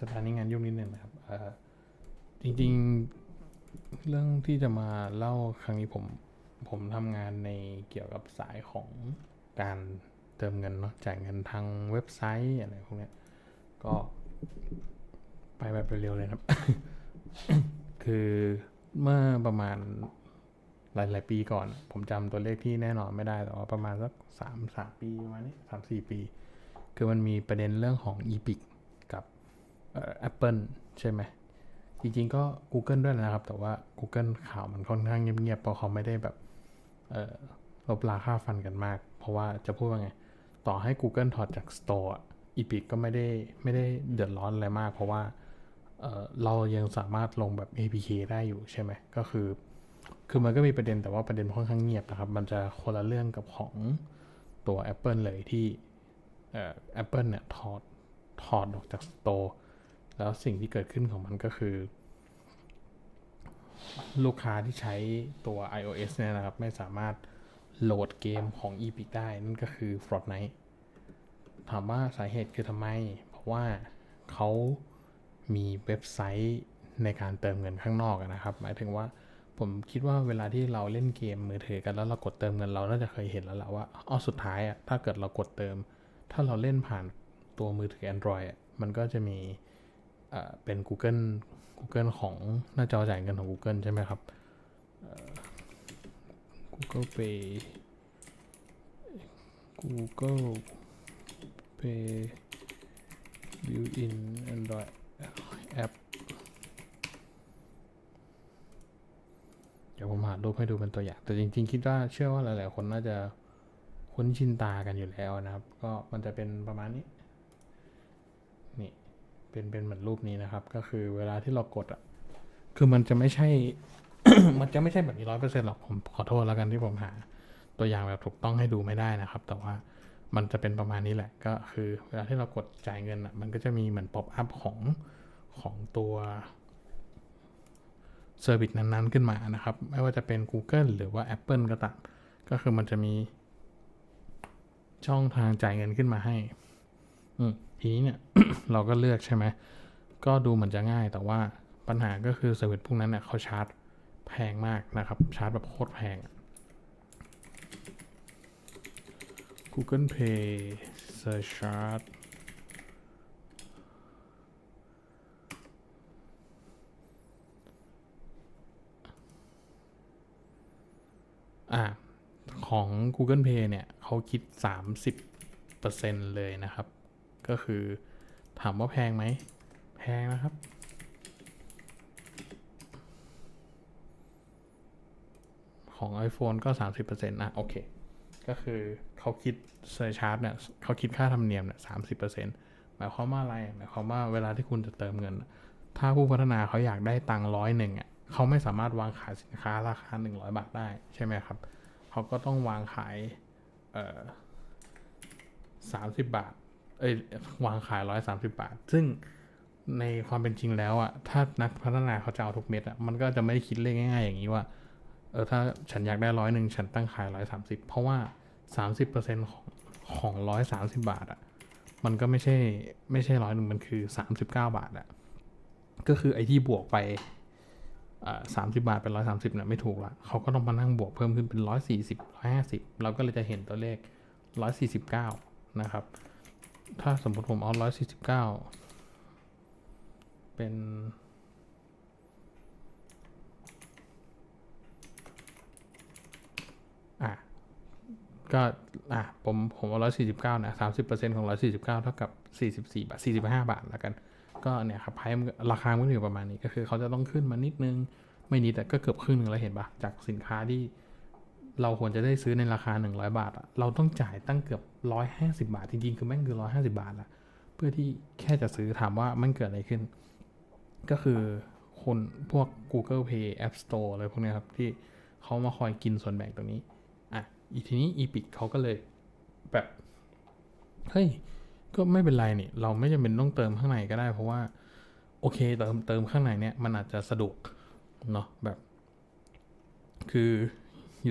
สถานีงานยุ่งนิดนึงนะครับจริงๆเรื่องที่จะมาเล่าครั้งนี้ผมผมทำงานในเกี่ยวกับสายของการเติมเงินเนาะจ่ายเงินทางเว็บไซต์อะไรพวกนี้ก็ไปแบบเร็วๆเลยนะครับ คือเมื่อประมาณหลาย ๆ ปีก่อน ผมจำตัวเลขที่แน่นอนไม่ได้ แต่ว่าประมาณสักสามสามปีประมาณนี้สามสี่ปี คือมันมีประเด็นเรื่องของ e-pic กับ เอ่อ Apple ใช่ไหมจริงๆก็ Google ด้วยนะครับ แต่ว่า Google ข่าวมันค่อนข้างเงียบๆเพราะเขาไม่ได้แบบลบลาค่าฟันกันมาก เพราะว่าจะพูดว่าไง ต่อให้ Google ถอดจาก Store อะ e-pic ก็ไม่ได้ไม่ได้เดือดร้อนอะไรมาก เพราะว่าเเรายังสามารถลงแบบ APK ได้อยู่ใช่ไหมก็คือ คือมันก็มีประเด็นแต่ว่าประเด็นค่อนข้างเงียบนะครับ มันจะคนละเรื่องกับของตัว Apple เลยที่เอ่อ Apple เนี่ยถอดถอดออกจาก Store แล้วสิ่งที่เกิดขึ้นของมันก็คือ ลูกค้าที่ใช้ตัว iOS เนี่ยนะครับ ไม่สามารถโหลดเกมของ Epic ได้ นั่นก็คือ Fortnite ถามว่าสาเหตุคือทำไม เพราะว่าเขามีเว็บไซต์ในการเติมเงินข้างนอกนะครับ หมายถึงว่าผมคิดว่าเวลาที่เราเล่นเกมมือถือกันแล้วเรากดเติมเงินเราน่าจะเคยเห็นแล้วแหละว่าอ๋อสุดท้ายอะถ้าเกิดเรากดเติม ถ้าเราเล่นผ่านตัวมือถือ Android อะมันก็จะมี เป็น Google Google ของหน้าจอจ่ายเงินของ Google ใช่ไหมครับ Google Pay Google Pay Built-in Android App เดี๋ยวผมหารูปให้ดูเป็นตัวอย่าง แต่จริงๆ คิดว่าเชื่อว่าหลายๆ คนน่าจะคุ้นชินตากันอยู่แล้วนะครับ ก็มันจะเป็นประมาณนี้ เป็นเป็นเหมือนรูปนี้นะครับ ก็คือเวลาที่เรากดอะคือมันจะไม่ใช่ มันจะไม่ใช่แบบนี้ร้อยเปอร์เซ็นต์หรอกผมขอโทษแล้วกันที่ผมหา ตัวอย่างแบบถูกต้องให้ดูไม่ได้นะครับ แต่ว่ามันจะเป็นประมาณนี้แหละ ก็คือเวลาที่เรากดจ่ายเงินอะมันก็จะมีเหมือนป๊อปอัพของของตัวเซอร์วิสนั้นๆขึ้นมานะครับ ไม่ว่าจะเป็น Google หรือว่า Apple ก็ตามก็คือมันจะมีช่องทางจ่ายเงินขึ้นมาให้ อืม ทีนี้เนี่ยเราก็เลือกใช่ไหมก็ดูเหมือนจะง่ายแต่ว่าปัญหาก็คือเซอร์วิสพวกนั้นเนี่ยเขาชาร์จแพงมากนะครับ ชาร์จแบบโคตรแพง Google Pay Surcharge อ่าของ Google Pay เนี่ยเขาคิด 30%เลยนะครับ ก็คือถามว่าแพงไหม แพงนะครับ ของ iPhone ก็ 30%นะโอเค ก็คือเขาคิดเซอร์ชาร์จเนี่ยเขาคิดค่าธรรมเนียมเนี่ยสามสิบเปอร์เซ็นต์หมายความว่าอะไร หมายความว่าเวลาที่คุณจะเติมเงิน ถ้าผู้พัฒนาเขาอยากได้ตังค์ร้อยหนึ่งอะเขาไม่สามารถวางขายสินค้าราคาหนึ่งร้อยบาทได้ใช่ไหมครับ เขาก็ต้องวางขายเอ่อสามสิบบาท เอ้ยวางขายร้อยสามสิบาท ซึ่งในความเป็นจริงแล้วอะถ้านักพัฒนาเขาจะเอาทุกเม็ดอะมันก็จะไม่ได้คิดเลขง่าย ๆ อย่างนี้ว่า เออถ้าฉันอยากได้ร้อยหนึ่งฉันตั้งขายร้อยสามสิบเพราะว่าสามสิบเปอร์เซ็นของของร้อยสามสิบาทอะมันก็ไม่ใช่ไม่ใช่ร้อยหนึ่งมันคือสามสิบเก้าบาทอะก็คือไอ้ที่บวกไปสามสิบาทเป็นร้อยสามสิบเนี่ยไม่ถูกละเขาก็ต้องมานั่งบวกเพิ่มขึ้นเป็นร้อยสี่สิบร้อยห้าสิบเราก็เลยจะเห็นตัวเลขร้อยสี่สิบเก้านะครับ ถ้าสมมติผมเอาร้อยสี่สิบเก้าเป็นอะก็อะผมผมเอาร้อยสี่สิบเก้านะสามสิบเปอร์เซ็นของร้อยสี่สิบเก้าเท่ากับสี่สิบสี่บาทสี่สิบห้าบาทแล้วกัน ก็เนี่ยครับไพ่ราคามันอยู่ประมาณนี้ก็คือเขาจะต้องขึ้นมานิดนึง ไม่นิดแต่ก็เกือบครึ่งหนึ่งแล้วเห็นปะจากสินค้าที่ เราควรจะได้ซื้อในราคาหนึ่งร้อยบาทอะเราต้องจ่ายตั้งเกือบร้อยห้าสิบาท จริงๆ คือแม่งคือร้อยห้าสิบาทละเพื่อที่แค่จะซื้อถามว่ามันเกิดอะไรขึ้น ก็คือคนพวก Google Pay App Store อะไรพวกนี้ครับ ที่เขามาคอยกินส่วนแบ่งตรงนี้ อะ อีทีนี้ Epic เขาก็เลยแบบ เฮ้ย ก็ไม่เป็นไรนี่ เราไม่จำเป็นต้องเติมข้างในก็ได้ เพราะว่า โอเค เติมเติมข้างในเนี่ย มันอาจจะสะดวกเนาะแบบ คือ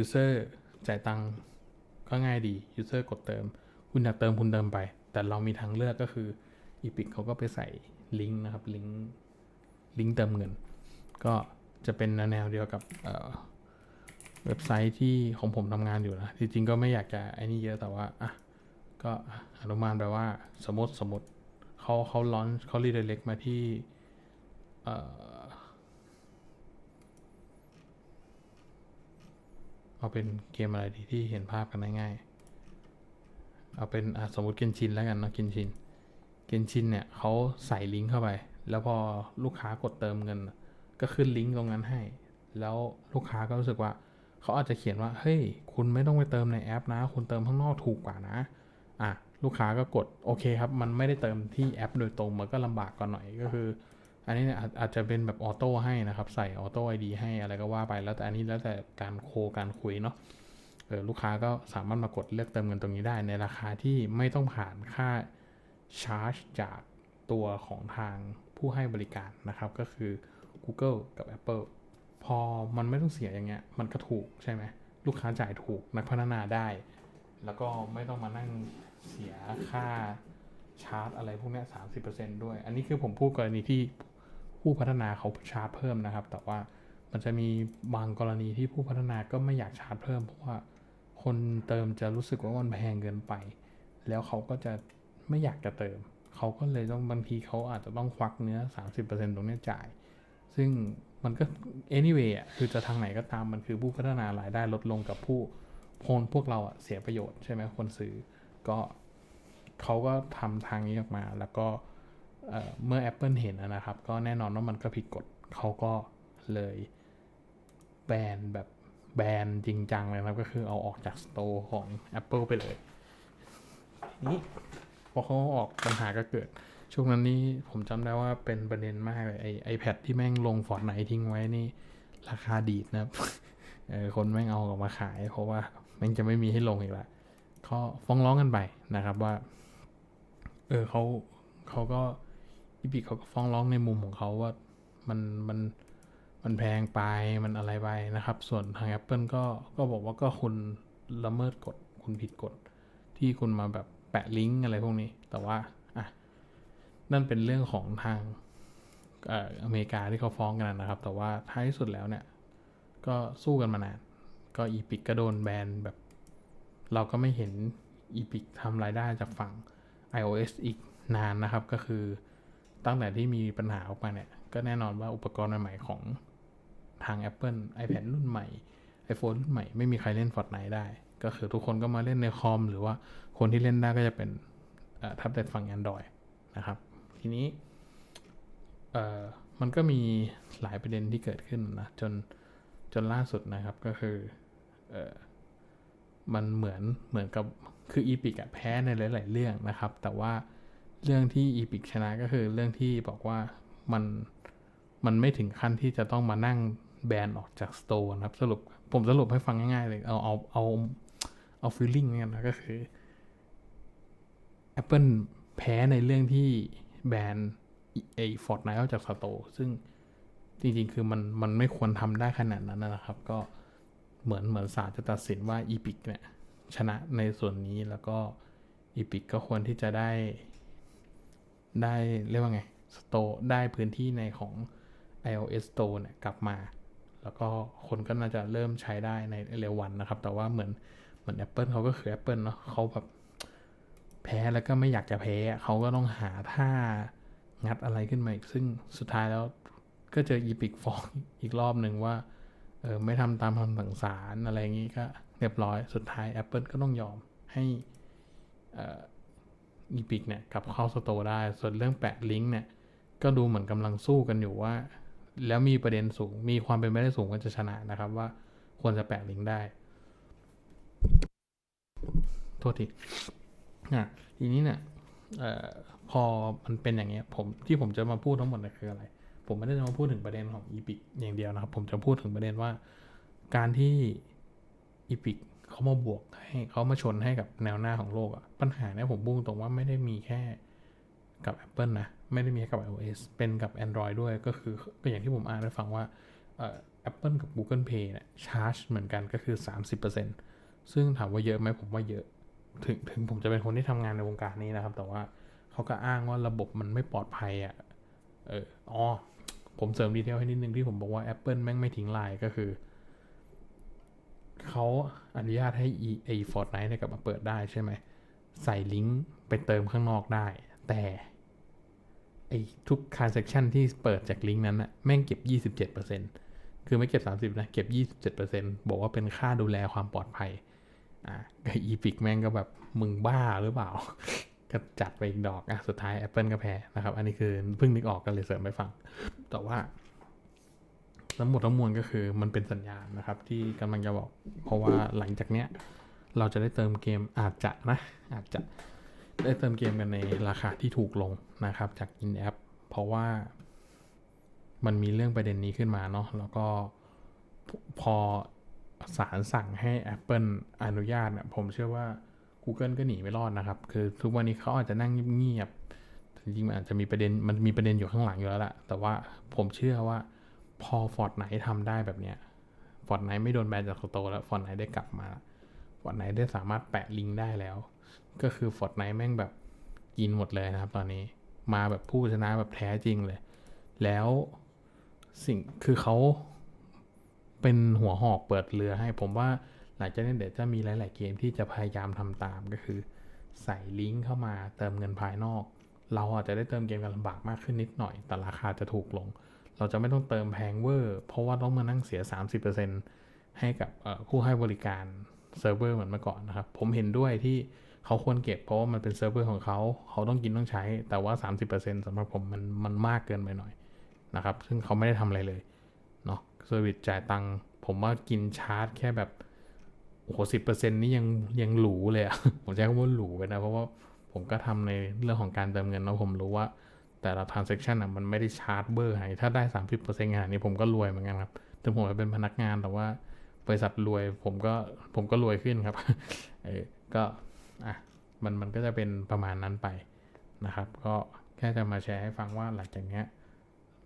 user จ่ายตังค์ก็ง่ายดี user กดเติม คุณอยากเติมคุณเติมไป แต่เรามีทางเลือกก็คือ Epic เขาก็ไปใส่ลิงก์นะครับ ลิงก์ลิงก์เติมเงิน ก็จะเป็นแนวเดียวกับเว็บไซต์ที่ของผมทำงานอยู่นะ จริงๆก็ไม่อยากจะไอ้นี่เยอะแต่ว่าอะก็อนุมานไปว่าสมมติสมมติเขาเขาลอนเขารีเดเล็กมาที่ เอาเป็นเกมอะไรดีที่เห็นภาพกันได้ง่ายเอาเป็นสมมติเกนชินแล้วกันเนาะเกนชินเกนชินเนี่ยเขาใส่ลิงก์เข้าไป แล้วพอลูกค้ากดเติมเงิน ก็ขึ้นลิงก์ตรงนั้นให้ แล้วลูกค้าก็รู้สึกว่าเขาอาจจะเขียนว่าเฮ้ยคุณไม่ต้องไปเติมในแอปนะ คุณเติมข้างนอกถูกกว่านะอะลูกค้าก็กดโอเคครับ มันไม่ได้เติมที่แอปโดยตรงมันก็ลำบากกว่าหน่อยก็คือ อันนี้เนี่ยอาจจะเป็นแบบออโต้ให้นะครับ ใส่ออโต้ไอดีให้อะไรก็ว่าไป แล้วแต่อันนี้แล้วแต่การโคการคุยเนาะเออลูกค้าก็สามารถมากดเลือกเติมเงินตรงนี้ได้ ในราคาที่ไม่ต้องผ่านค่าชาร์จจากตัวของทางผู้ให้บริการนะครับ ก็คือ Google กับ Apple พอมันไม่ต้องเสียอย่างเงี้ย มันก็ถูกใช่ไหมลูกค้าจ่ายถูกนักพัฒนาได้ แล้วก็ไม่ต้องมานั่งเสียค่าชาร์จอะไรพวกนี้สามสิบเปอร์เซ็นด้วย อันนี้คือผมพูดกรณีที่ ผู้พัฒนาเขาชาร์จเพิ่มนะครับ แต่ว่ามันจะมีบางกรณีที่ผู้พัฒนาก็ไม่อยากชาร์จเพิ่ม เพราะว่าคนเติมจะรู้สึกว่ามันแพงเกินไป แล้วเขาก็จะไม่อยากจะเติม เขาก็เลยต้องบางทีเขาอาจจะต้องควักเนื้อ 30%ตรงเนี้จ่าย ซึ่งมันก็ anyway อะคือจะทางไหนก็ตามมันคือผู้พัฒนารายได้ลดลงกับผู้พนพวกเราอะเสียประโยชน์ใช่ไหมคนซื้อก็เขาก็ทำทางนี้ออกมาแล้วก็ เมื่อ Apple เห็นนะครับ ก็แน่นอนว่ามันก็ผิดกฎเขาก็เลยแบนแบบแบนจริงจังเลยนะครับก็คือเอาออกจากสโตร์ของ Apple ไปเลย นี่พอเขาออกปัญหาก็เกิด ช่วงนั้นนี่ผมจำได้ว่าเป็นประเด็นมากเลยไอไอแพดที่แม่งลงฟอร์ดไหนทิ้งไว้นี่ ราคาดีดนะครับคนแม่งเอาออกมาขาย เพราะว่าแม่งจะไม่มีให้ลงอีกล้วก็ฟ้องร้องกันไปนะครับว่า เออเขาเขาก็ อีพิกเขาก็ฟ้องร้องในมุมของเขาว่ามันมันมันแพงไปมันอะไรไปนะครับ ส่วนทาง Apple ก็ก็บอกว่าก็คุณละเมิดกฎคุณผิดกฎที่คุณมาแบบแปะลิงก์อะไรพวกนี้ แต่ว่าอะนั่นเป็นเรื่องของทางเออเมริกาที่เขาฟ้องกันนะครับ แต่ว่าท้ายที่สุดแล้วเนี่ย ก็สู้กันมานาน ก็อีพิกก็โดนแบนแบบ เราก็ไม่เห็นอีพิกทำรายได้จากฝั่ง iOS อีกนานนะครับ ก็คือ ตั้งแต่ที่มีปัญหาออกมาเนี่ย ก็แน่นอนว่าอุปกรณ์ใหม่ๆของทาง Apple iPad รุ่นใหม่ iPhone รุ่นใหม่ ไม่มีใครเล่น Fortnite ได้ ก็คือทุกคนก็มาเล่นในคอม หรือว่าคนที่เล่นได้ก็จะเป็นแท็บเล็ตฝั่ง Android นะครับ ทีนี้มันก็มีหลายประเด็นที่เกิดขึ้นนะ จนจนล่าสุดนะครับก็คือเออมันเหมือนเหมือนกับคืออีพิกแพ้ในหลาย ๆ เรื่องนะครับ แต่ว่า เรื่องที่อีพิกชนะก็คือเรื่องที่บอกว่ามันมันไม่ถึงขั้นที่จะต้องมานั่งแบนออกจากสโตร์นะครับ สรุปผมสรุปให้ฟังง่ายๆเลย เอาเอาเอาเอาฟีลลิ่งเนี่ยนะก็คือ Apple แพ้ในเรื่องที่แบนไอ้ฟอร์ดไนออกจากสโตร์ซึ่งจริงๆ คือมันมันไม่ควรทำได้ขนาดนั้นนะครับ ก็เหมือนเหมือนศาลจะตัดสินว่า e p i c เนี่ยชนะในส่วนนี้แล้วก็ e p i c ก็ควรที่จะได้ ได้เรียกว่าไงสโตได้พื้นที่ในของ iOS Store เนี่ยกลับมา แล้วก็คนก็น่าจะเริ่มใช้ได้ในเร็ววันนะครับ แต่ว่าเหมือนเหมือน Apple เขาก็คือ Apple เนาะเขาแบบแพ้แล้วก็ไม่อยากจะแพ้เขาก็ต้องหาท่างัดอะไรขึ้นมาอีก ซึ่งสุดท้ายแล้วก็เจอ e p i c ฟ้องอีกรอบหนึ่งว่า เออไม่ทำตามคำสั่งศาลอะไรอย่างนี้ก็เรียบร้อย สุดท้าย Apple ก็ต้องยอมให้ อ่อ e p i c เนี่ยกับเข้าสโตร์ได้ ส่วนเรื่องแปะลิงก์เนี่ยก็ดูเหมือนกำลังสู้กันอยู่ว่า แล้วมีประเด็นสูง มีความเป็นไปได้สูงว่าจะชนะนะครับว่าควรจะแปะลิงก์ได้โทษทีอะทีนี้เนี่ยเอ่อพอมันเป็นอย่างเงี้ยผมที่ผมจะมาพูดทั้งหมดเนี่ยคืออะไร ผมไม่ได้จะมาพูดถึงประเด็นของ e p i c อย่างเดียวนะครับ ผมจะพูดถึงประเด็นว่า การที่ e p i c เขามาบวกให้เขามาชนให้กับแนวหน้าของโลกอะปัญหาเนี่ยผมพูดตรงว่าไม่ได้มีแค่กับ Apple นะ ไม่ได้มีแค่กับ iOS เป็นกับ Android ด้วยก็คือก็อย่างที่ผมอ่านให้ฟังว่าเอ่อ Apple กับ Google Pay เนี่ยชาร์จเหมือนกันก็คือ 30%ซึ่งถามว่าเยอะไหมผมว่าเยอะ ถึงถึงผมจะเป็นคนที่ทำงานในวงการนี้นะครับ แต่ว่าเขาก็อ้างว่าระบบมันไม่ปลอดภัยอะ่ะเอออ๋อผมเสริมดีเทลให้นิดนึงที่ผมบอกว่า Apple แม่งไม่ทิ้งลายก็คือ เขาอนุญาตให้อีไอฟอร์ดไนท์เนี่ยกลับมาเปิดได้ใช่ไหม ใส่ลิงก์ไปเติมข้างนอกได้ แต่ไอทุก transaction ที่เปิดจากลิงก์นั้นอะแม่งเก็บ 27%คือไม่เก็บ 30 นะ เก็บ 27%บอกว่าเป็นค่าดูแลความปลอดภัย อ่ากับอีพิกแม่งก็แบบมึงบ้าหรือเปล่า ก็จัดไปอีกดอก อะ สุดท้าย Apple ก็แพ้นะครับ อันนี้คือเพิ่งนึกออกกันเลยเสริมไปฟัง แต่ว่า ทั้งหมดทั้งมวลก็คือมันเป็นสัญญาณนะครับ ที่กำลังจะบอก เพราะว่าหลังจากเนี้ย เราจะได้เติมเกมอาจจะนะ อาจจะได้เติมเกมกันในราคาที่ถูกลงนะครับ จาก in app เพราะว่ามันมีเรื่องประเด็นนี้ขึ้นมาเนาะแล้วก็พพอศาลสั่งให้ Apple อนุญาตเนี่ยผมเชื่อว่า Google ก็หนีไม่รอดนะครับ คือทุกวันนี้เขาอาจจะนั่งเงียบๆจริงๆมันอาจจะมีประเด็นมันมีประเด็นอยู่ข้างหลังอยู่แล้วแหละแต่ว่าผมเชื่อว่า พอ Fortnite ทำได้แบบเนี้ย Fortnite ไม่โดนแบนจากสโตแล้ว Fortnite ได้กลับมา Fortnite ได้สามารถแปะลิงก์ได้แล้ว ก็คือ Fortnite แม่งแบบกินหมดเลยนะครับ ตอนนี้มาแบบผู้ชนะแบบแท้จริงเลย แล้วสิ่งคือเขาเป็นหัวหอกเปิดเรือให้ผมว่าหลังจากนี้เดี๋ยวจะมีหลาย ๆ เกมที่จะพยายามทำตามก็คือ ใส่ลิงก์เข้ามาเติมเงินภายนอก เราอาจจะได้เติมเกมกันลำบากมากขึ้นนิดหน่อย แต่ราคาจะถูกลง เราจะไม่ต้องเติมแพงเวอร์ เพราะว่าต้องมานั่งเสีย 30%ให้กับเอ่อผู้ให้บริการเซิร์ฟเวอร์เหมือนเมื่อก่อนนะครับ ผมเห็นด้วยที่เขาควรเก็บเพราะว่ามันเป็นเซิร์ฟเวอร์ของเขา เขาต้องกินต้องใช้ แต่ว่า 30%สำหรับผมมันมันมากเกินไปหน่อยนะครับ ซึ่งเขาไม่ได้ทำอะไรเลยเนาะเซอร์วิสจ่ายตังค์ผมว่ากินชาร์จแค่แบบโอ้โหสิบเปอร์เซ็นต์นี่ยังยังหรูเลยอะผมใช้คำว่าหรูไปนะ เพราะว่าผมก็ทำในเรื่องของการเติมเงินแล้วผมรู้ว่า แต่ละ transaction อะมันไม่ได้ชาร์จเบอร์ให้ถ้าได้สามสิบเปอร์เซ็นต์ขนาดนี้ผมก็รวยเหมือนกันครับถึงผมจะเป็นพนักงานแต่ว่าบริษัทรวยผมก็ผมก็รวยขึ้นครับเออก็อะมันมันก็จะเป็นประมาณนั้นไปนะครับ ก็แค่จะมาแชร์ให้ฟังว่าหลังจากเนี้ย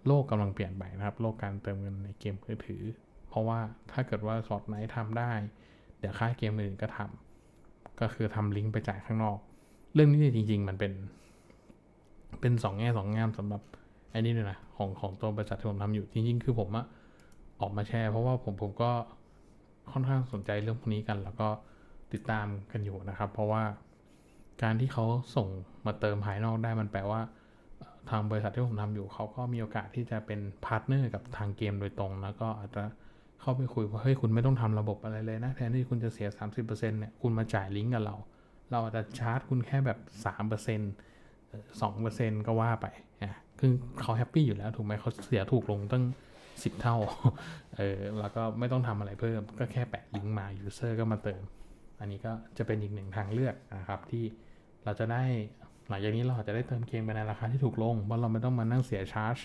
โลกกำลังเปลี่ยนไปนะครับ โลกการเติมเงินในเกมมือถือ เพราะว่าถ้าเกิดว่าสอดไนท์ทำได้ เดี๋ยวค่ายเกมอื่นก็ทำก็คือทำลิงก์ไปจ่ายข้างนอก เรื่องนี้จริง ๆ มันเป็น เป็นสองแง่สองงามสำหรับไอ้นี่ด้วยนะของของตัวบริษัทที่ผมทำอยู่จริงๆคือผมอะออกมาแชร์ เพราะว่าผมผมก็ค่อนข้างสนใจเรื่องพวกนี้กัน แล้วก็ติดตามกันอยู่นะครับ เพราะว่าการที่เขาส่งมาเติมภายนอกได้มันแปลว่าทางบริษัทที่ผมทำอยู่เขาก็มีโอกาสที่จะเป็นพาร์ทเนอร์กับทางเกมโดยตรง แล้วก็อาจจะเข้าไปคุยว่าเฮ้ยคุณไม่ต้องทำระบบอะไรเลยนะแทนที่คุณจะเสีย 30%เนี่ยคุณมาจ่ายลิงก์กับเรา เราอาจจะชาร์จคุณแค่แบบ 3% สองเปอร์เซ็นก็ว่าไปอะคือเขาแฮปปี้อยู่แล้วถูกไหมเขาเสียถูกลงตั้งสิบเท่า เออ แล้วก็ไม่ต้องทำอะไรเพิ่ม ก็แค่แปะลิงก์มายูเซอร์ก็มาเติม อันนี้ก็จะเป็นอีกหนึ่งทางเลือกนะครับที่เราจะได้หลังจากนี้เราอาจจะได้เติมเกมไปในราคาที่ถูกลง เพราะเราไม่ต้องมานั่งเสียชาร์จ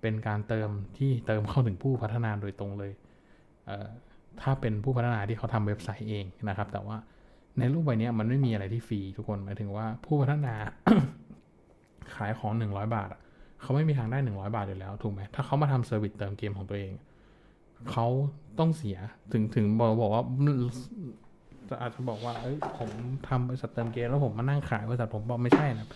เป็นการเติมที่เติมเข้าถึงผู้พัฒนาโดยตรงเลยเถ้าเป็นผู้พัฒนาที่เขาทำเว็บไซต์เองนะครับ แต่ว่าในรูปใบนี้มันไม่มีอะไรที่ฟรีทุกคนหมายถึงว่าผู้พัฒนา ขายของ 100 บาทอะเขาไม่มีทางได้ 100 บาทอยู่แล้วถูกไหมถ้าเขามาทำเซอร์วิสเติมเกมของตัวเองเขาต้องเสียถึงถึงบอกบอกว่าอาจจะบอกว่าเอ้ยผมทำบริษัทเติมเกมแล้วผมมานั่งขายบริษัทผมบอกไม่ใช่นะ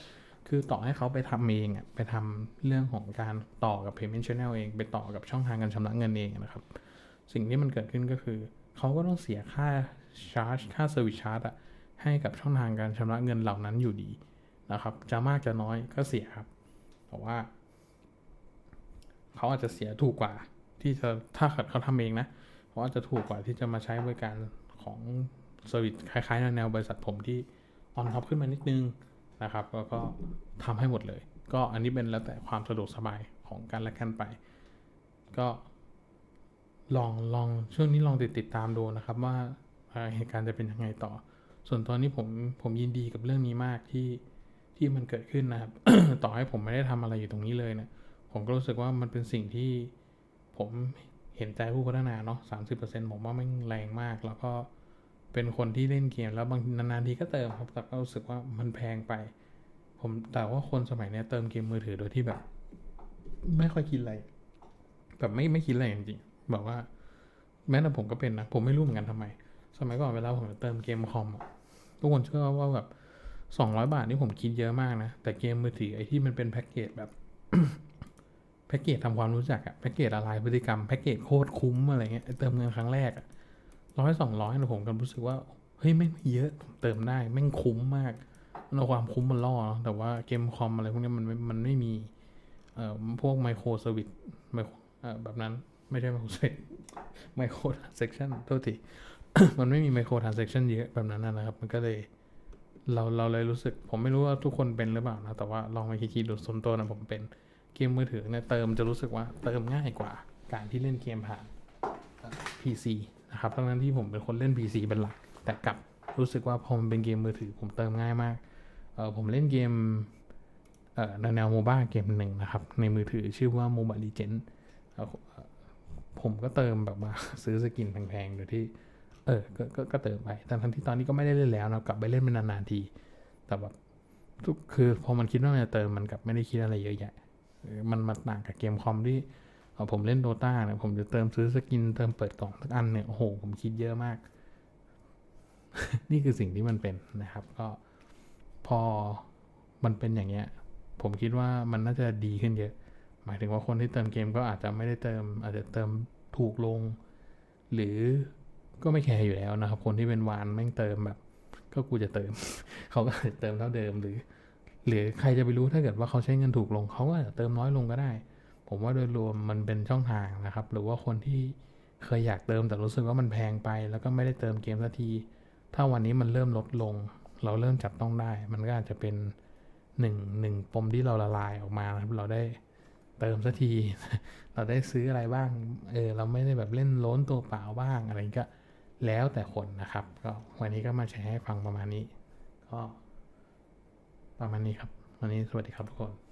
คือต่อให้เขาไปทำเองอะไปทำเรื่องของการต่อกับ payment channel เอง ไปต่อกับช่องทางการชำระเงินเองนะครับ สิ่งที่มันเกิดขึ้นก็คือ เขาก็ต้องเสียค่า charge ค่า service charge อะให้กับช่องทางการชำระเงินเหล่านั้นอยู่ดี นะครับจะมากจะน้อยก็เสียครับแต่ว่า เขาอาจจะเสียถูกกว่า ที่จะถ้าเกิดเขาทำเองนะเขาอาจจะถูกกว่าที่จะมาใช้บริการของเซอร์วิสคล้ายๆแนวบริษัทผมที่ออนท็อปขึ้นมานิดนึงนะครับแล้วก็ทำให้หมดเลย ก็อันนี้เป็นแล้วแต่ความสะดวกสบายของกันและกันไป ก็ลองลองช่วงนี้ลองติดติดตามดูนะครับว่าเอ่อเหตุการณ์จะเป็นยังไงต่อ ส่วนตอนนี้ผมผมยินดีกับเรื่องนี้มากที่ ที่มันเกิดขึ้นนะครับ ต่อให้ผมไม่ได้ทำอะไรอยู่ตรงนี้เลยเนะผมก็รู้สึกว่ามันเป็นสิ่งที่ผมเห็นใจผู้พัฒนาเนาะสามสิบเปอร์เซ็นต์ผมว่ามันแรงมาก แล้วก็เป็นคนที่เล่นเกม แล้วบางนานๆทีก็เติมครับ แต่ก็รู้สึกว่ามันแพงไป ผมแต่ว่าคนสมัยเนี้ยเติมเกมมือถือโดยที่แบบ ไม่ค่อยคิดอะไร แบบไม่ไม่คิดอะไรจริงๆแบบว่า แม้แต่ผมก็เป็นนะ ผมไม่รู้เหมือนกันทำไม สมัยก่อนเวลาผมจะเติมเกมคอมทุกคนเชื่อว่าแบบ สองร้อยบาทนี่ผมคิดเยอะมากนะ แต่เกมมือถือไอที่มันเป็นแพ็กเกจแบบแพ็กเกจทำความรู้จักอะแพ็กเกจละลายพฤติกรรมแพ็กเกจโคตรคุ้มอะไรเงี้ยเติมเงินครั้งแรกอะร้อยสองร้อยนะผมก็รู้สึกว่าเฮ้ยไม่งเยอะเติมได้แม่งคุ้มมากมันเอาความคุ้มมันล่อเนอะแต่ว่าเกมคอมอะไรพวกนี้มันมันไม่มีเอ่อพวกไมโครเซอร์วิสไมเอ่อแบบนั้นไม่ใช่ไมโครเซอร์ไมโครทรานเซ c ชันโทษทีมันไม่มีไมโครทรานเซ c ชันเยอะแบบนั้นนะครับ มันก็เลย เราเราเลยรู้สึก ผมไม่รู้ว่าทุกคนเป็นหรือเปล่านะแต่ว่าลองไปคิดๆดูส่วนตัวนะผมเป็นเกมมือถือเนี่ยเติมจะรู้สึกว่าเติมง่ายกว่า การที่เล่นเกมผ่าน PC นะครับทั้งนั้นที่ผมเป็นคนเล่น PC เป็นหลัก แต่กลับรู้สึกว่าพอมันเป็นเกมมือถือ ผมเติมง่ายมากเออผมเล่นเกมเอ่อแนวโมบ้าเกมหนึ่งนะครับ ในมือถือชื่อว่า Mobile Legends เอ่อเอ่อผมก็เติมแบบว่าซื้อสกินแพงๆโดยที่ เออก็ก็ก็เติมไปแต่ทั้งที่ตอนนี้ก็ไม่ได้เล่นแล้วนะกลับไปเล่นเป็นนานๆที แต่แบบทุกคือพอมันคิดว่ามันจะเติมมันกลับไม่ได้คิดอะไรเยอะแยะ มันมาต่างกับเกมคอมที่เอ่อผมเล่นโดตาเนี่ยผมจะเติมซื้อสกินเติมเปิดกล่องทุกอันเนี่ยโอ้โหผมคิดเยอะมาก นี่คือสิ่งที่มันเป็นนะครับ ก็พอมันเป็นอย่างเงี้ย ผมคิดว่ามันน่าจะดีขึ้นเยอะ หมายถึงว่าคนที่เติมเกมก็อาจจะไม่ได้เติม อาจจะเติมถูกลง หรือ ก็ไม่แคร์อยู่แล้วนะครับ คนที่เป็นวานแม่งเติมแบบ ก็กูจะเติม เขาก็จะเติมเท่าเดิมหรือ หรือใครจะไปรู้ถ้าเกิดว่าเขาใช้เงินถูกลงเขาก็จะเติมน้อยลงก็ได้ ผมว่าโดยรวมมันเป็นช่องทางนะครับ หรือว่าคนที่เคยอยากเติมแต่รู้สึกว่ามันแพงไป แล้วก็ไม่ได้เติมเกมสักที ถ้าวันนี้มันเริ่มลดลง เราเริ่มจับต้องได้ มันก็อาจจะเป็นหนึ่งหนึ่งปมที่เราละลายออกมานะครับ เราได้เติมสักที เราได้ซื้ออะไรบ้าง เออ เราไม่ได้แบบเล่นล้นตัวเปล่าบ้างอะไรก็ แล้วแต่คนนะครับ ก็วันนี้ก็มาแชร์ให้ฟังประมาณนี้ ก็ประมาณนี้ครับ วันนี้สวัสดีครับทุกคน